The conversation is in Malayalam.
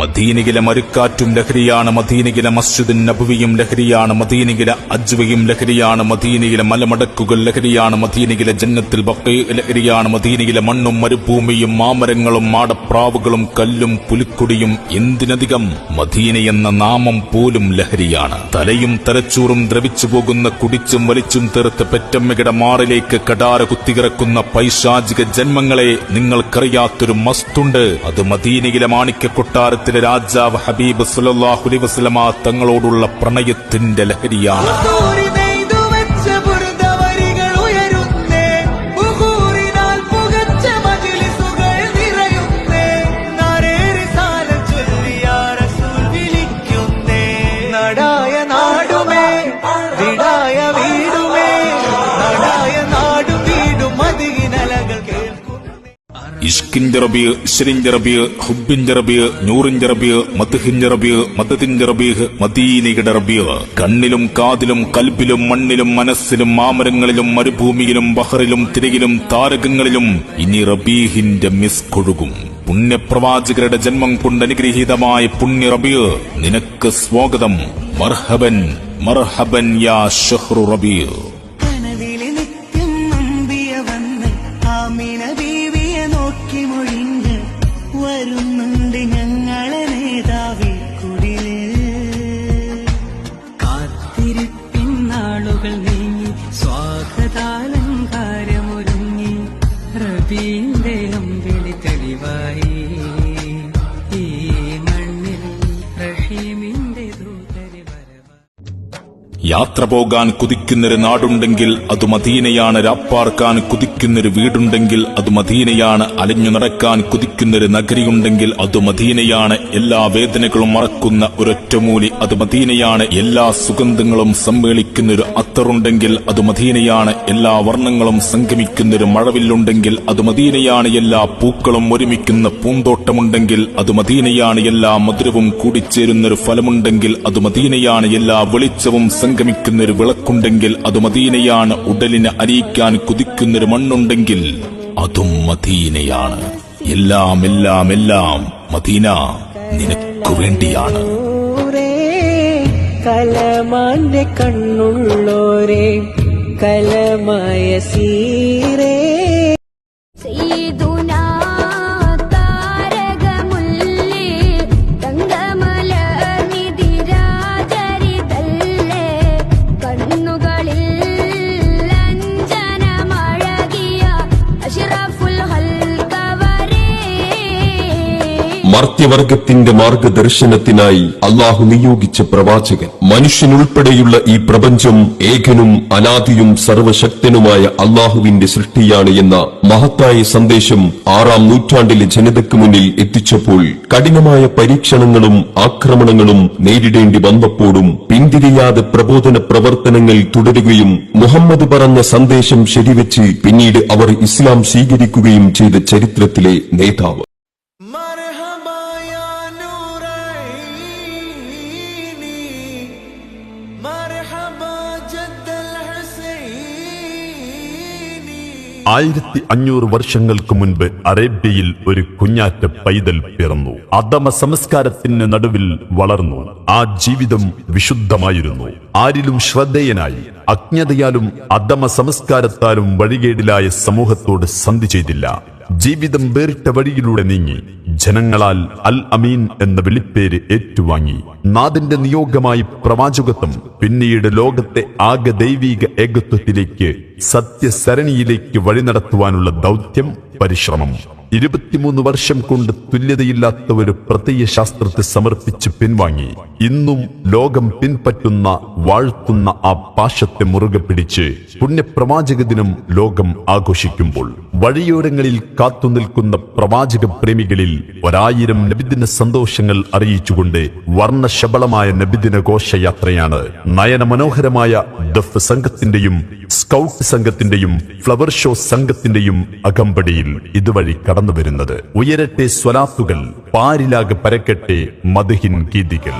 മദീനയിലെ മരുക്കാറ്റും ലഹരിയാണ് മദീനയിലെ മസ്ജിദുൻ നബുവിയും ലഹരിയാണ് മദീനയിലെ അജ്വയും ലഹരിയാണ് മദീനയിലെ മലമടക്കുകൾ ലഹരിയാണ് മദീനയിലെ ജന്നത്തിൽ ബക്കൈ ലഹരിയാണ് മദീനയിലെ മണ്ണും മരുഭൂമിയും മാമരങ്ങളും മാടപ്രാവുകളും കല്ലും പുലിക്കുടിയും എന്തിനധികം മദീന എന്ന നാമം പോലും ലഹരിയാണ്. തലയും തലച്ചൂറും ദ്രവിച്ചു പോകുന്ന കുടിച്ചും വലിച്ചും തീർത്ത് പെറ്റമ്മയുടെ മാറിലേക്ക് കടാര കുത്തികിറക്കുന്ന പൈശാചിക ജന്മങ്ങളെ നിങ്ങൾക്കറിയാത്തൊരു മസ്തുണ്ട്. അത് മദീനയിലെ മാണിക്യ കൊട്ടാരത്തിലെ രാജാവ് ഹബീബ് സുലല്ലാഹുലി വസ്ലമ തങ്ങളോടുള്ള പ്രണയത്തിന്റെ ലഹരിയാണ്. ഇഷ്കിന്റെ റബിയ് ഇഷ്രിന്റെ റബിയ് ഹുബിന്റെ റബിയ് നൂറിന്റെ റബിയ് മദ്ഹിന്റെ റബിയ് മദത്തിന്റെ റബിയ് മദീനയുടെ റബിയ് കണ്ണിലും കാതിലും കൽബിലും മണ്ണിലും മനസ്സിലും മാമരങ്ങളിലും മരുഭൂമിയിലും ബഹറിലും തിരയിലും താരകങ്ങളിലും ഇനി റബീഹിന്റെ മിസ് കൊഴുകും പുണ്യപ്രവാചകരുടെ ജന്മം കൊണ്ട് അനുഗ്രഹീതമായ പുണ്യ റബിയ് നിനക്ക് സ്വാഗതം. മർഹബൻ മർഹബൻ യാ ഷഹ്റു റബിയ്. feliz. യാത്ര പോകാൻ കുതിക്കുന്നൊരു നാടുണ്ടെങ്കിൽ അത് മദീനയാണ്. രാപ്പാർക്കാൻ കുതിക്കുന്നൊരു വീടുണ്ടെങ്കിൽ അത് മദീനയാണ്. അലഞ്ഞു നടക്കാൻ കുതിക്കുന്നൊരു നഗരിയുണ്ടെങ്കിൽ അത് മദീനയാണ്. എല്ലാ വേദനകളും മറക്കുന്ന ഒരൊറ്റമൂലി അത് മദീനയാണ്. എല്ലാ സുഗന്ധങ്ങളും സമ്മേളിക്കുന്നൊരു അത്തറുണ്ടെങ്കിൽ അത് മദീനയാണ്. എല്ലാ വർണങ്ങളും സംഗമിക്കുന്നൊരു മഴവില്ലുണ്ടെങ്കിൽ അത് മദീനയാണ്. എല്ലാ പൂക്കളും ഒരുമിക്കുന്ന പൂന്തോട്ടമുണ്ടെങ്കിൽ അത് മദീനയാണ്. എല്ലാ മധുരവും കൂടിച്ചേരുന്നൊരു ഫലമുണ്ടെങ്കിൽ അത് മദീനയാണ്. എല്ലാ വെളിച്ചവും സംഗമിക്കുന്നൊരു വിളക്കുണ്ടെങ്കിൽ അത് മദീനയാണ്. ഉടലിനെ അരിയിക്കാൻ കുതിക്കുന്നൊരു മണ്ണുണ്ടെങ്കിൽ അതും മദീനയാണ്. എല്ലാം എല്ലാം എല്ലാം മദീന നിനക്കു വേണ്ടിയാണ്. കലമാന്റെ കണ്ണുള്ളോരേ കലമായ സീരേ മർത്യവർഗത്തിന്റെ മാർഗദർശനത്തിനായി അള്ളാഹു നിയോഗിച്ച പ്രവാചകൻ. മനുഷ്യനുൾപ്പെടെയുള്ള ഈ പ്രപഞ്ചം ഏകനും അനാദിയും സർവശക്തനുമായ അള്ളാഹുവിന്റെ സൃഷ്ടിയാണ് എന്ന മഹത്തായ സന്ദേശം ആറാം നൂറ്റാണ്ടിലെ ജനതയ്ക്ക് മുന്നിൽ എത്തിച്ചപ്പോൾ കഠിനമായ പരീക്ഷണങ്ങളും ആക്രമണങ്ങളും നേരിടേണ്ടി വന്നപ്പോഴും പിന്തിരിയാതെ പ്രബോധന പ്രവർത്തനങ്ങൾ തുടരുകയും മുഹമ്മദ് പറഞ്ഞ സന്ദേശം ശരിവെച്ച് പിന്നീട് അവർ ഇസ്ലാം സ്വീകരിക്കുകയും ചെയ്ത ചരിത്രത്തിലെ നേതാവ്. ആയിരത്തി അഞ്ഞൂറ് വർഷങ്ങൾക്ക് മുൻപ് അറേബ്യയിൽ ഒരു കുഞ്ഞാറ്റ പൈതൽ പിറന്നു. അധമ സംസ്കാരത്തിന് നടുവിൽ വളർന്നു. ആ ജീവിതം വിശുദ്ധമായിരുന്നു. ആരിലും ശ്രദ്ധേയനായി അജ്ഞതയാലും അധമ സംസ്കാരത്താലും വഴികേടിലായ സമൂഹത്തോട് സന്ധി ചെയ്തില്ല. ജീവിതം വേറിട്ട വഴിയിലൂടെ നീങ്ങി ജനങ്ങളാൽ അൽ അമീൻ എന്ന വിളിപ്പേര് ഏറ്റുവാങ്ങി. നാദിന്റെ നിയോഗമായി പ്രവാചകത്വം പിന്നീട് ലോകത്തെ ആകെ ദൈവീക ഏകത്വത്തിലേക്ക് സത്യസരണിയിലേക്ക് വഴി നടത്തുവാനുള്ള ദൗത്യം പരിശ്രമം. ഇരുപത്തിമൂന്ന് വർഷം കൊണ്ട് തുല്യതയില്ലാത്ത ഒരു പ്രത്യയ ശാസ്ത്രത്തെ സമർപ്പിച്ച് പിൻവാങ്ങി. ഇന്നും ലോകം പിൻപറ്റുന്ന വാഴ്ത്തുന്ന ആ പാശത്തെ മുറുകെ പിടിച്ച് പുണ്യപ്രവാചക ദിനം ലോകം ആഘോഷിക്കുമ്പോൾ വഴിയോരങ്ങളിൽ കാത്തുനിൽക്കുന്ന പ്രവാചക പ്രേമികളിൽ ഒരായിരം നബിദിന സന്തോഷങ്ങൾ അറിയിച്ചുകൊണ്ട് വർണശബളമായ നബിദിന ഘോഷയാത്രയാണ് നയന മനോഹരമായ ദഫ് സംഘത്തിന്റെയും സ്കൗട്ട് സംഘത്തിന്റെയും ഫ്ലവർ ഷോ സംഘത്തിന്റെയും അകമ്പടിയിൽ ഇതുവഴി കടന്നു വരുന്നത് ഉയരട്ടെ സ്വലാത്തുകൾ പാരിലാകെ പരക്കട്ടെ മധുഹിൻ ഗീതികൾ.